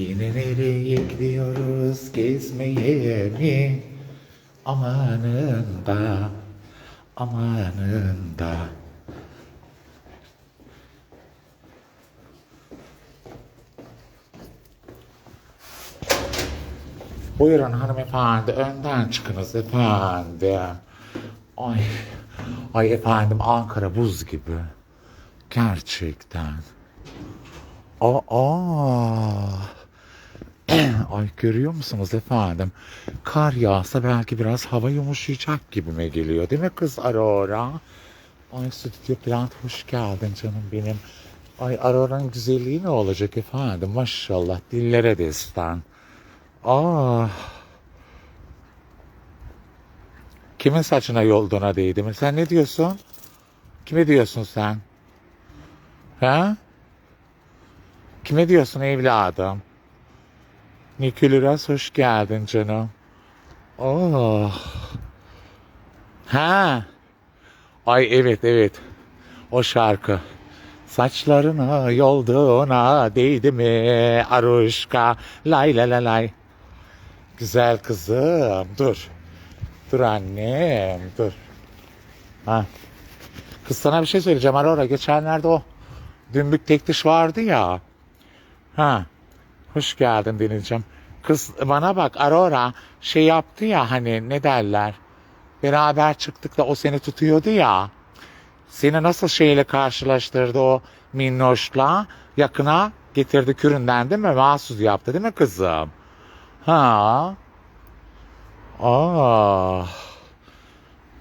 Yine nereye gidiyoruz gezmeye mi? Amanında, amanında. Buyurun hanımefendi, önden çıkınız efendim. Ay, ay efendim Ankara buz gibi. Gerçekten. Aa. Ay görüyor musunuz efendim? Kar yağsa belki biraz hava yumuşayacak gibime geliyor. Değil mi kız Aurora? Ay stüdyo plant hoş geldin canım benim. Ay Aurora'nın güzelliği ne olacak efendim? Maşallah dillere destan. Aa. Kimin saçına yolduğuna değdi mi? Sen ne diyorsun? Kime diyorsun sen? Ha? Kime diyorsun evladım? Nikülüras hoş geldin canım. Oh. Ha. Ay evet evet. O şarkı. Saçlarına yolduğuna değdi mi Aruşka lay lay lay lay. Güzel kızım dur. Dur annem dur. Ha. Kız sana bir şey söyleyeceğim Aurora. Geçenlerde o dümbük tek diş vardı ya. Ha. Hoş geldin Denizciğim. Kız bana bak Aurora şey yaptı ya hani ne derler. Beraber çıktık da o seni tutuyordu ya. Seni nasıl şeyle karşılaştırdı o minnoşla yakına getirdi küründen değil mi? Mahsus yaptı değil mi kızım? Ha. Aa.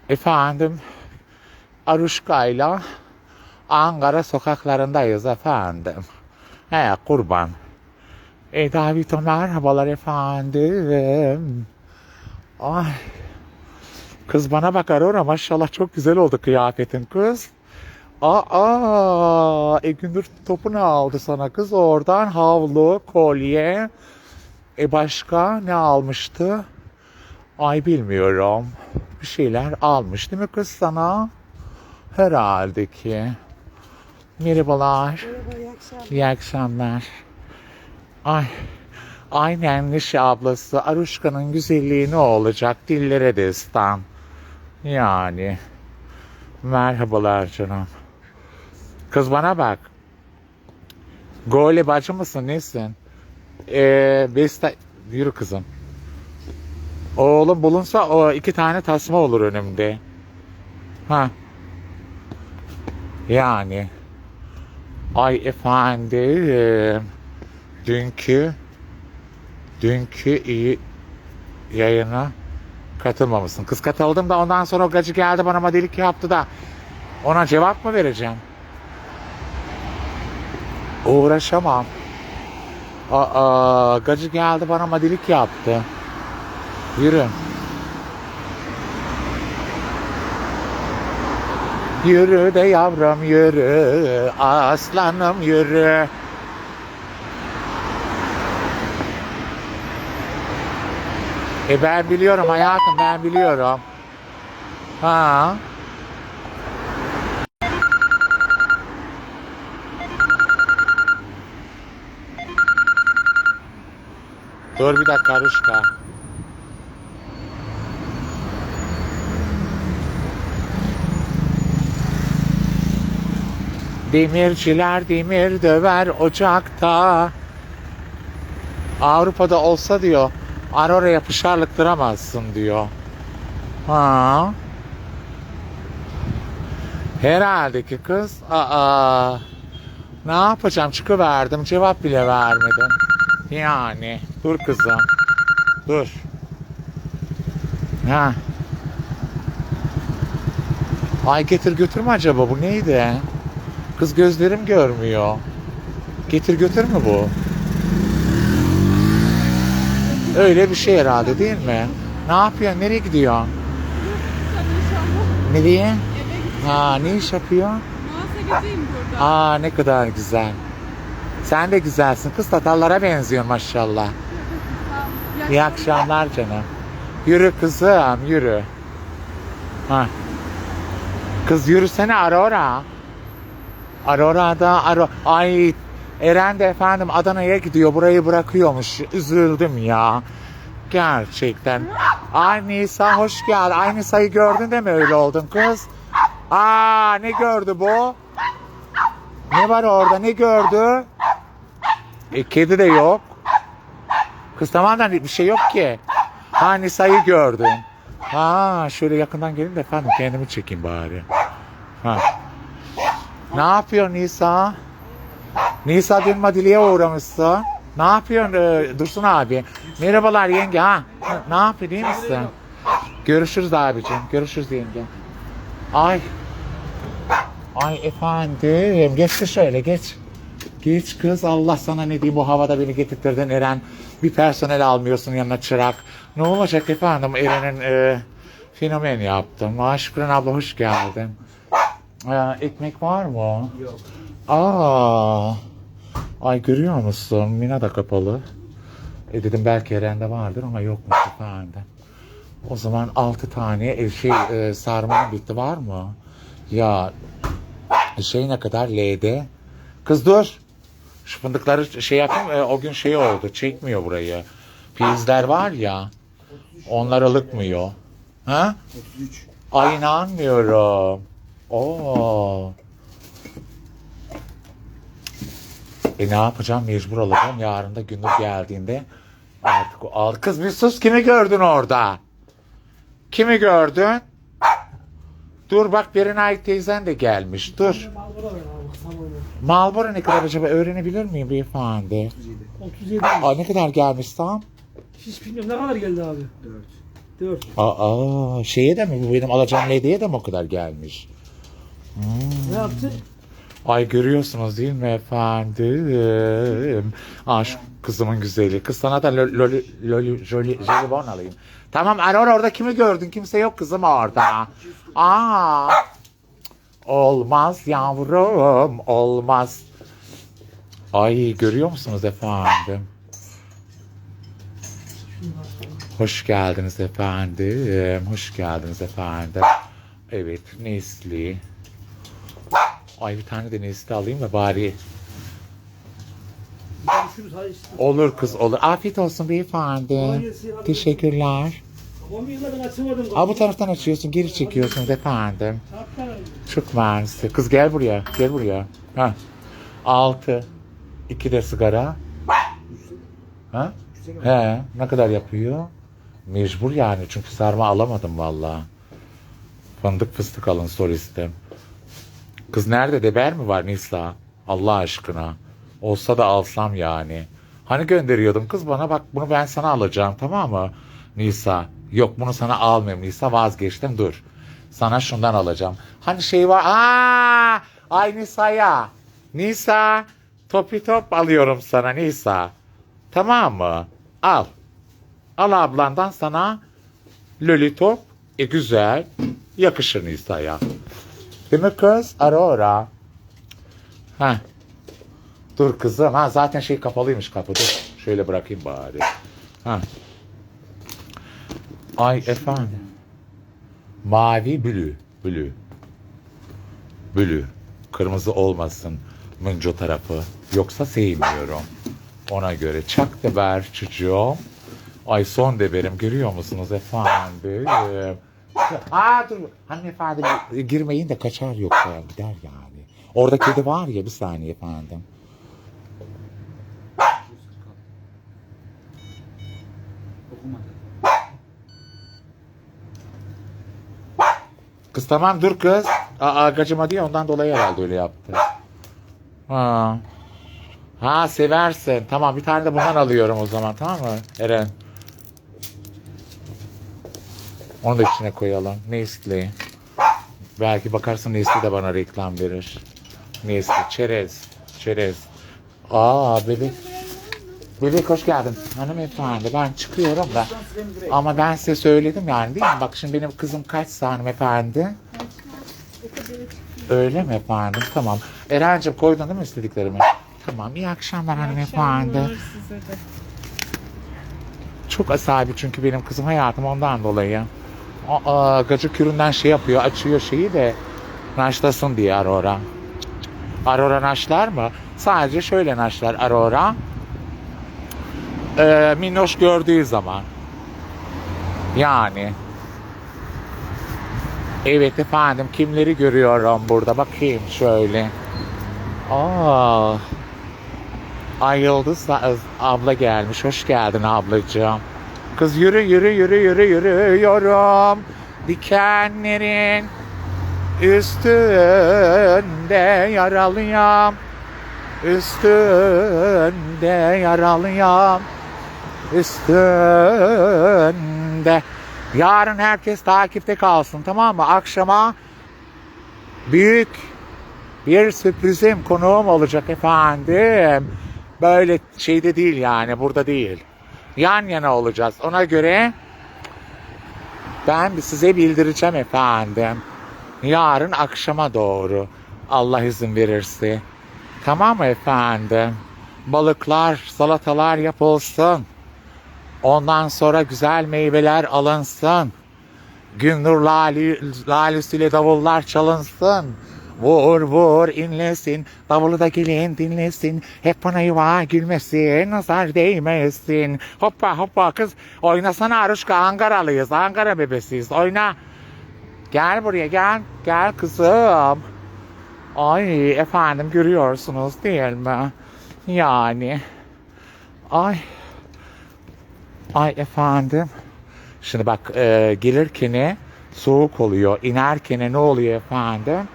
Efendim Aruşka'yla Ankara sokaklarındayız efendim. He kurban. E Davito merhabalar efendim. Ay. Kız bana bak Aurora maşallah çok güzel oldu kıyafetin kız. Aa, e Gündür topunu aldı sana kız oradan havlu, kolye. E başka ne almıştı? Ay bilmiyorum. Bir şeyler almış değil mi kız sana? Herhalde ki. Merhabalar. Merhaba, iyi akşamlar. İyi akşamlar. Ay. Aynen Nişe ablası. Aruşka'nın güzelliği ne olacak? Dillere destan. Yani. Merhabalar canım. Kız bana bak. Gole bacı mısın? Nesin? Ee, besta... Yürü kızım. Oğlum bulunsa o iki tane tasma olur önümde. Ha. Yani. Ay efendim. Dünkü dünkü iyi yayına katılmamışsın. Kız katıldım da ondan sonra o gacı geldi bana modelik yaptı da ona cevap mı vereceğim? Uğraşamam. Aa, gacı geldi bana modelik yaptı. Yürü. Yürü de yavrum yürü, aslanım yürü. E ben biliyorum hayatım ben biliyorum. Ha. Dur bir dakika Aruşka. Demirciler demir döver ocakta. Avrupa'da olsa diyor Aurora yapışarlıktıramazsın diyor. Ha. Herhalde ki kız. Aa. Ne yapacağım? Çıkıverdim. Cevap bile vermedin. Yani. Dur kızım. Dur. Ha. Ay getir götür mü acaba bu neydi? Kız gözlerim görmüyor. Getir götür mü bu? Öyle bir şey herhalde değil mi? Ne yapıyor? Nereye gidiyor? Nereye? Ha ne iş yapıyor? Muhasebeciyim. Aa ne kadar güzel. Sen de güzelsin. Kız tatallara benziyor maşallah. İyi akşamlar canım. Yürü kızım yürü. Ha. Kız yürüsene Aurora. Aurora'da Aro Ay Eren de efendim Adana'ya gidiyor. Burayı bırakıyormuş. Üzüldüm ya. Gerçekten. Ay Nisa hoş geldin. Ay Nisa'yı gördün de mi öyle oldun kız? Aa ne gördü bu? Ne var orada? Ne gördü? E, kedi de yok. Kız tamamen bir şey yok ki. Ha Nisa'yı gördün. Ha şöyle yakından gelin de efendim kendimi çekeyim bari. Ha. Ne yapıyor Nisa? Nisa dün Madily'e uğramışsın. Ne yapıyorsun ee, Dursun abi? Merhabalar yenge ha. Ne yapıyor değil misin? Görüşürüz abicim. Görüşürüz yenge. Ay. Ay efendim. Geç de şöyle geç. Geç kız Allah sana ne diyeyim bu havada beni getirtirdin Eren. Bir personel almıyorsun yanına çırak. Ne olacak efendim Eren'in e, fenomen yaptım. Aşkın abla hoş geldin. Ee, ekmek var mı? Yok. Aa. Ay görüyor musun? Mina da kapalı. E dedim belki Eren'de vardır ama yokmuş efendim. O zaman 6 tane e, şey e, sarmanın bitti var mı? Ya şey ne kadar L'de? Kız dur. Şu fındıkları şey yapayım e, o gün şey oldu çekmiyor burayı. Prizler var ya onlar alıkmıyor. Ha? 33. Ay inanmıyorum. Oo. E ne yapacağım mecbur alacağım. Yarın da Gündüz geldiğinde artık o al. Kız bir sus kimi gördün orada? Kimi gördün? Dur bak Berinay teyzen de gelmiş. Dur. Malbora ne kadar acaba öğrenebilir miyim beyefendi? 37. Aa ne kadar gelmiş tam? Hiç bilmiyorum ne kadar geldi abi? 4. 4. Aa şeye de mi bu benim alacağım hediye de mi o kadar gelmiş? Ne yaptı? Ay görüyorsunuz değil mi efendim? Aa şu kızımın güzeli. Kız sana da lol, lol, lol, joli, jelibon alayım. Tamam Aurora orada kimi gördün? Kimse yok kızım orada. Aa. Olmaz yavrum olmaz. Ay görüyor musunuz efendim? Hoş geldiniz efendim. Hoş geldiniz efendim. Evet Nesli. Ay bir tane de Nesli alayım da bari. Görüşürüz. Olur kız olur. Afiyet olsun beyefendi. Teşekkürler. Aa bu taraftan açıyorsun geri çekiyorsunuz efendim. Çok mersi. Kız gel buraya. Gel buraya. Ha. Altı. İki de sigara. Ha? He. Ne kadar yapıyor? Mecbur yani çünkü sarma alamadım valla. Fındık fıstık alın solistim. Kız nerede deber mi var Nisa? Allah aşkına. Olsa da alsam yani. Hani gönderiyordum kız bana bak bunu ben sana alacağım tamam mı? Nisa. Yok bunu sana almayayım Nisa vazgeçtim dur. Sana şundan alacağım. Hani şey var. Aa! Ay Nisa'ya. Nisa. Topi top alıyorum sana Nisa. Tamam mı? Al. Al ablandan sana lolitop. E güzel. Yakışır Nisa'ya. Değil mi kız? Ha. Dur kızım. Ha zaten şey kapalıymış kapı. Dur. Şöyle bırakayım bari. Ha. Ay efendim. Mavi blue. Blue. Blue. Kırmızı olmasın. Mınco tarafı. Yoksa sevmiyorum. Ona göre çak deber çocuğum. Ay son deberim görüyor musunuz efendim? Aa dur hanımefendi girmeyin de kaçar yoksa gider yani. Orada kedi var ya bir saniye efendim. Kız tamam dur kız. Aa kaçıma diye ondan dolayı herhalde öyle yaptı. Ha. Ha seversin. Tamam bir tane de bundan alıyorum o zaman tamam mı Eren? Onu da içine koyalım. Nestle. Belki bakarsın Nestle de bana reklam verir. Nestle. Çerez. Çerez. Aa bebek. Bebek hoş geldin. Hanımefendi ben çıkıyorum da. Ama ben size söyledim yani değil mi? Bak şimdi benim kızım kaçsa hanımefendi? Öyle mi efendim? Tamam. Eren'cim koydun değil mi istediklerimi? Tamam. İyi akşamlar hanımefendi. Çok asabi çünkü benim kızım hayatım ondan dolayı. Aa, üründen şey yapıyor, açıyor şeyi de naşlasın diye Aurora. Aurora naşlar mı? Sadece şöyle naşlar Aurora. Ee, minnoş gördüğü zaman. Yani. Evet efendim kimleri görüyorum burada bakayım şöyle. Aa. Ay Yıldız abla gelmiş. Hoş geldin ablacığım. Kız yürü yürü yürü yürü yürüyorum. Dikenlerin üstünde yaralıyam. Üstünde yaralıyam. Üstünde. Yarın herkes takipte kalsın tamam mı? Akşama büyük bir sürprizim konuğum olacak efendim. Böyle şeyde değil yani burada değil. Yan yana olacağız. Ona göre ben size bildireceğim efendim. Yarın akşama doğru. Allah izin verirse. Tamam mı efendim? Balıklar, salatalar yapılsın. Ondan sonra güzel meyveler alınsın. Gündür lali, lalüsüyle davullar çalınsın. Vur vur inlesin, davulu da gelin dinlesin. Hep bana yuva gülmesin, nazar değmesin. Hoppa hoppa kız, oynasana Aruşka, Ankaralıyız, Ankara bebesiyiz, oyna. Gel buraya gel, gel kızım. Ay efendim görüyorsunuz değil mi? Yani. Ay. Ay efendim. Şimdi bak e, gelirken soğuk oluyor. İnerken ne oluyor efendim?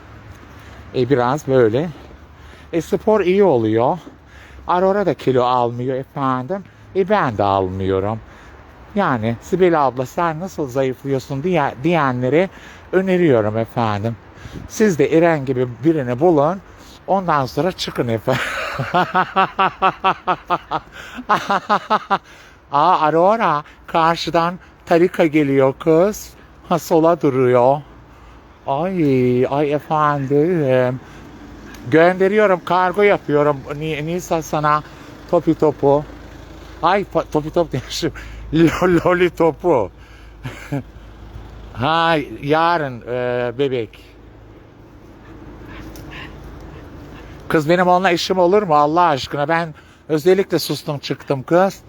E, biraz böyle. E, spor iyi oluyor. Aurora da kilo almıyor efendim. E, ben de almıyorum. Yani Sibel abla sen nasıl zayıflıyorsun diye, diyenlere öneriyorum efendim. Siz de İren gibi birini bulun. Ondan sonra çıkın efendim. Aa Aurora karşıdan Tarika geliyor kız. Ha sola duruyor. Ay ay efendim. Gönderiyorum kargo yapıyorum. Ni Nisa sana topi topu. Ay topi top demişim. Lo- Loli topu. ha yarın e, bebek. Kız benim onunla işim olur mu Allah aşkına? Ben özellikle sustum çıktım kız.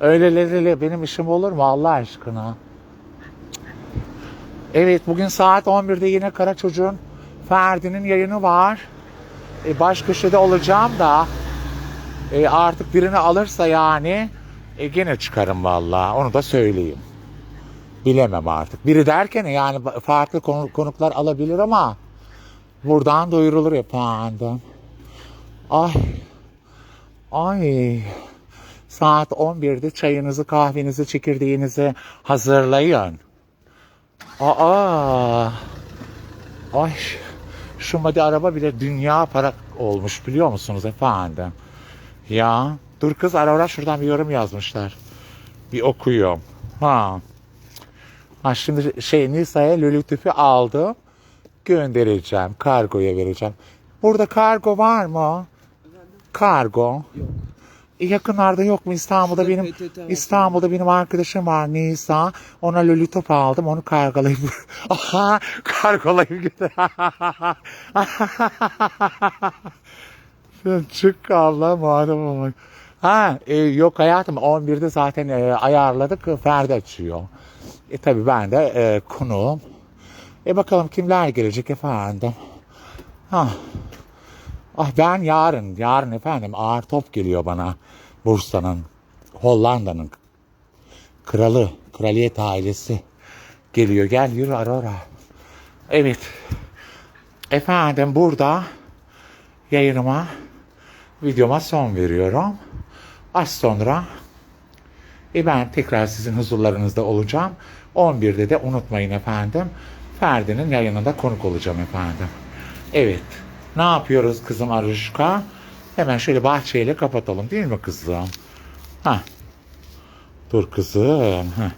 Öyleleriyle benim işim olur mu Allah aşkına? Evet bugün saat 11'de yine Kara Çocuğun Ferdi'nin yayını var. E, baş köşede olacağım da e, artık birini alırsa yani e, gene çıkarım vallahi onu da söyleyeyim. Bilemem artık. Biri derken yani farklı konu- konuklar alabilir ama buradan duyurulur efendim. Ay. Ay. Saat 11'de çayınızı, kahvenizi, çekirdeğinizi hazırlayın. Aa. Ay. Şu madi araba bile dünya para olmuş biliyor musunuz efendim? Ya. Dur kız ara ara şuradan bir yorum yazmışlar. Bir okuyuyorum. Ha. Ha şimdi şey Nisa'ya lülütüfü aldım. Göndereceğim. Kargoya vereceğim. Burada kargo var mı? Kargo. Yakınlarda yok mu İstanbul'da benim İstanbul'da benim arkadaşım var Nisa. Ona lollipop aldım. Onu kargolayıp Aha, kargolayıp. Sen çık Allah madem olmak. Ha e, yok hayatım 11'de zaten e, ayarladık. Ferdi açıyor. E tabi ben de e, konuğum. E bakalım kimler gelecek efendim. Ha. Ah ben yarın, yarın efendim ağır top geliyor bana. Bursa'nın, Hollanda'nın kralı, kraliyet ailesi geliyor. Gel yürü Aurora. Evet. Efendim burada yayınıma, videoma son veriyorum. Az sonra e ben tekrar sizin huzurlarınızda olacağım. 11'de de unutmayın efendim. Ferdi'nin yayınında konuk olacağım efendim. Evet. Ne yapıyoruz kızım Aruşka? Hemen şöyle bahçeyle kapatalım değil mi kızım? Ha. Dur kızım. Ha.